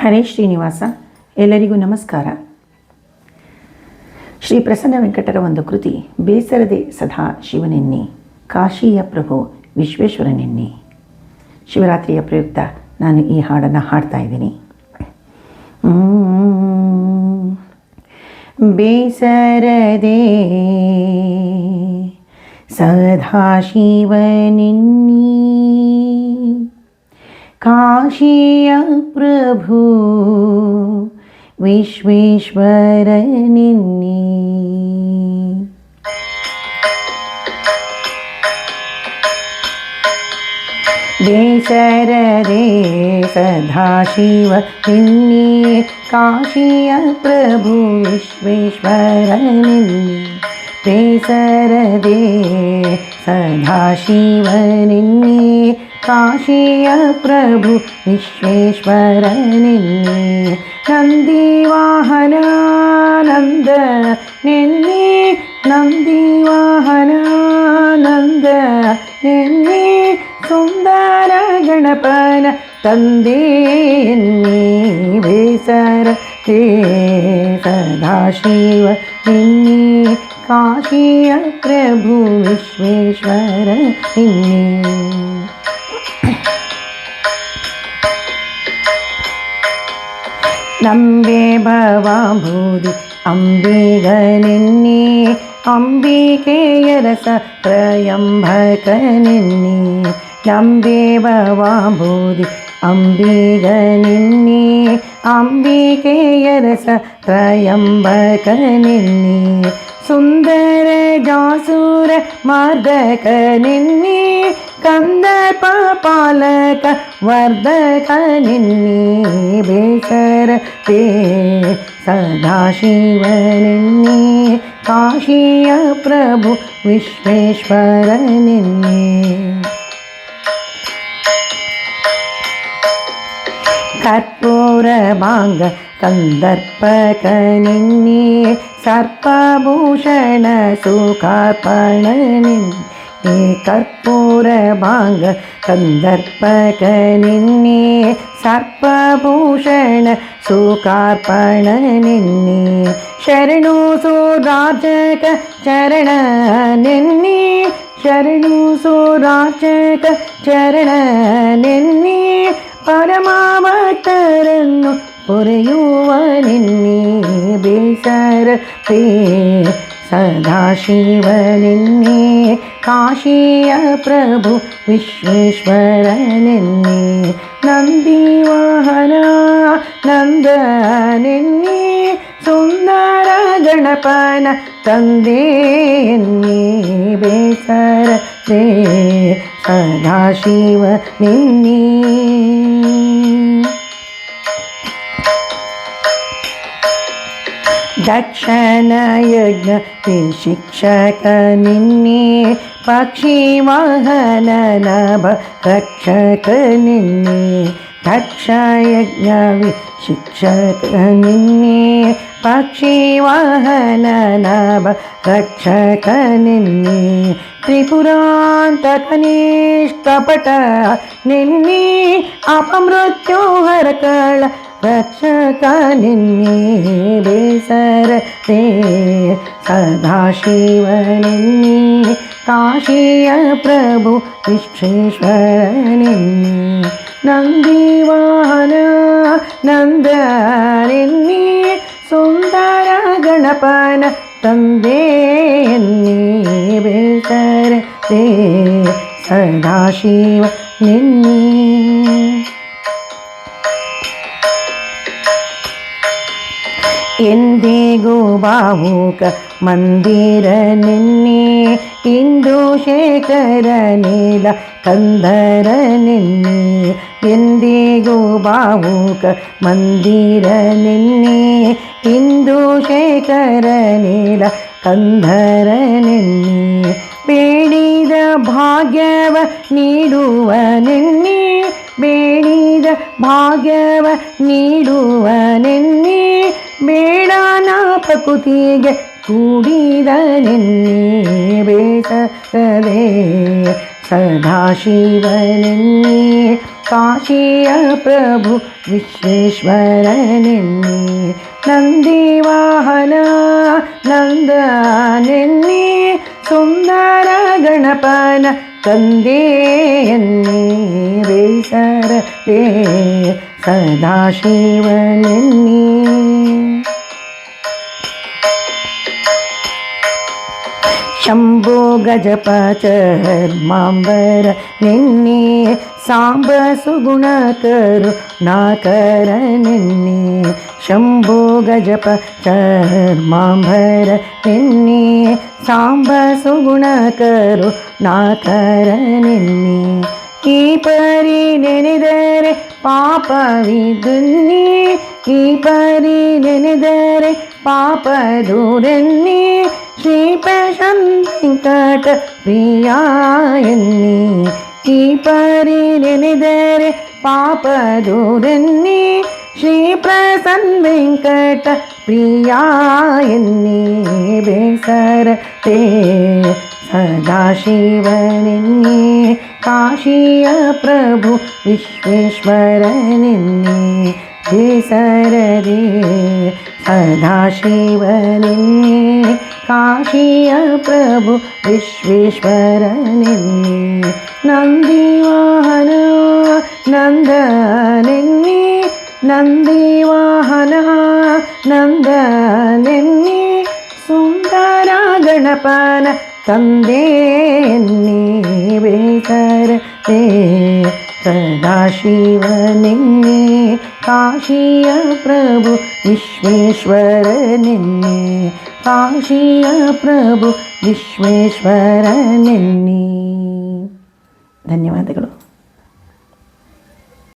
ಹರೇ ಶ್ರೀನಿವಾಸ, ಎಲ್ಲರಿಗೂ ನಮಸ್ಕಾರ. ಶ್ರೀ ಪ್ರಸನ್ನ ವೆಂಕಟರ ಒಂದು ಕೃತಿ, ಬೇಸರದೆ ಸದಾ ಶಿವನೆನ್ನಿ, ಕಾಶಿಯ ಪ್ರಭು ವಿಶ್ವೇಶ್ವರನೆನ್ನಿ. ಶಿವರಾತ್ರಿಯ ಪ್ರಯುಕ್ತ ನಾನು ಈ ಹಾಡನ್ನು ಹಾಡ್ತಾ ಇದ್ದೀನಿ. ಬೇಸರದೆ ಸದಾ ಶಿವನೆನ್ನಿ. കാശിയ പ്രഭു വിശ്വേശ്വരനിന്നീ ദേശരദേ സദാശിവ നിന്നീ. കാശിയ പ്രഭു വിശ്വേശ്വരനിന്നീ ദേശരദേ സദാശിവ നിന്നീ. കാശിയ പ്രഭു വിശ്വേശ്വര നിന്നെ നന്ദിവാഹനാനന്ദ നിന്നെ നന്ദിവാഹനാനന്ദ നിന്നെ സുന്ദര ഗണപന തന്തേ സര സദാശിവ നിന്നെ കാശിയ പ്രഭു വിശ്വേശ്വര നിന്നെ നമ്പേ ഭവാഭൂതി അംബികനിന്നി അംബികേയരസ പ്രയംഭകനിന്നി നമ്പേ ഭവാഭൂതി അംബികനിന്നി അംബികേയരസ ത്രയംബകനിന്നി. സുന്ദര ജാസൂര മർദ്ദക നിന്നി കന്ദർപ പാലക വർദ്ധക നിന്നി ഭീകര പേ സദാശിവ നിന്നി കാശിയ പ്രഭു വിശ്വേശ്വര നിന്നി. കർപ്പൂരമാങ്ക കന്ദർപ്പകനന്യേ സർപ്പഭൂഷണ സുഖാർപ്പണനി നീ കർപ്പൂരഭാംഗ കന്ദർപ്പകനിന്നേ സർപ്പഭൂഷണ സുഖാർപ്പണനിന്നേ ശരണു സുരാജക ചരണ നിന്നേ ശരണു സുരാജക ചരണ നിന്നേ പരമാവട്ടരെന്നു പുരയുവനിന്നീ ബേസരത്തേ സദാശിവനിന്നേ കാശിയ പ്രഭു വിശ്വേശ്വരനെന്നേ നന്ദിവാഹന നന്ദനെന്നേ സുന്ദര ഗണപന തന്തേ എന്നേ ബേസര സദാശിവ നിന്നേ दक्षणयज्ञ शिक्षकनिह् पक्षिवाहनव कक्षकनिह् दक्षयज्ञे शिक्षकनिन्ये पक्षीवाहनब कक्षकनिन्ये त्रिपुरान्त कनिष्ठपठ नि अपमृत्यो हरकळ രക്ഷകനിന്നേ ബേസരത്തേ സദാശിവനെന്നേ കാശിയ പ്രഭു വിശ്വേശ്വരനെന്നേ നന്ദിവാഹന നന്ദനെന്നേ സുന്ദര ഗണപന തന്തേ എന്നേ ബേസരത്തേ സദാശിവ നിന്നേ ಎಂದಿಗೂ ಬಾವುಕ ಮಂದಿರ ನಿನ್ನೆ ಇಂದು ಶೇಖರ ನೀಲ ಕಂದರ ನಿನ್ನೆ ಎಂದಿಗೂ ಬಾವುಕ ಮಂದಿರ ನಿನ್ನೆ ಇಂದು ಶೇಖರ ನೀಲ ಕಂದರ ನಿನ್ನೆ ಬೇಡಿದ ಭಾಗ್ಯವ ನೀಡುವ ನಿನ್ನೆ ಬೇಡಿದ ಭಾಗ್ಯವ ನೀಡುವ ನಿನ್ನೆ ಕಕುತಿಗೆ ಕೂಡಿದನೆನ್ನೇ ಬೇಸರದೆ ಸದಾಶಿವನೆನ್ನೇ ಕಾಶಿಯ ಪ್ರಭು ವಿಶ್ವೇಶ್ವರನೆನ್ನೇ ನಂದಿವಾಹನ ನಂದ ನೆನ್ನೆ ಸುಂದರ ಗಣಪನ ತಂದೆಯನ್ನೇ ಬೇಸರೇ ಸದಾಶಿವನೆನ್ನೇ ಶಂಭೋ ಗಜಪಚರ್ಮಾಂಬರ ನಿನ್ನೆ ಸಾಂಬ ಸುಗುಣಕರು ನಾಕರ ನಿನ್ನೆ ಶಂಭೋ ಗಜಪ ಚರ್ಮಾಂಬರ ನಿನ್ನೆ ಸಾಂಬ ಸುಗುಣಕರು ನಾಕರ ನಿನ್ನೆ ಈ ಪರಿ ನೆನೆದರೆ ಪಾಪವಿದುನ್ನಿ ಈ ಪರಿ ನೆನೆದರೆ ಪಾಪ ದೂರನ್ನಿ ശ്രീപശന്തിക്കാട്ട് പ്രിയായെന്നീ ശ്രീപരിനെതിരെ പാപദൂരന്നീ ശ്രീപ്രസന്തിക്കട്ട പ്രിയായെന്നീ. ബേസരത്തെ സദാശിവനെന്നീ. കാശിയ പ്രഭു വിശ്വേശ്വരനെന്നീ. ബേസരതേ സദാശിവനെന്നീ. കാശിയ പ്രഭു വിശ്വേശ്വര വിശ്വേശ്വരനെ നന്ദിവാഹന നന്ദനെന്നി നന്ദിവാഹന നന്ദനെന്നി സുന്ദര ഗണപന തന്തേ നീ തേ ಸದಾಶಿವನೆನ್ನೆ ಕಾಶಿಯ ಪ್ರಭು ವಿಶ್ವೇಶ್ವರನೆನ್ನೆ ಕಾಶಿಯ ಪ್ರಭು ವಿಶ್ವೇಶ್ವರನೆನ್ನಿ ಧನ್ಯವಾದಗಳು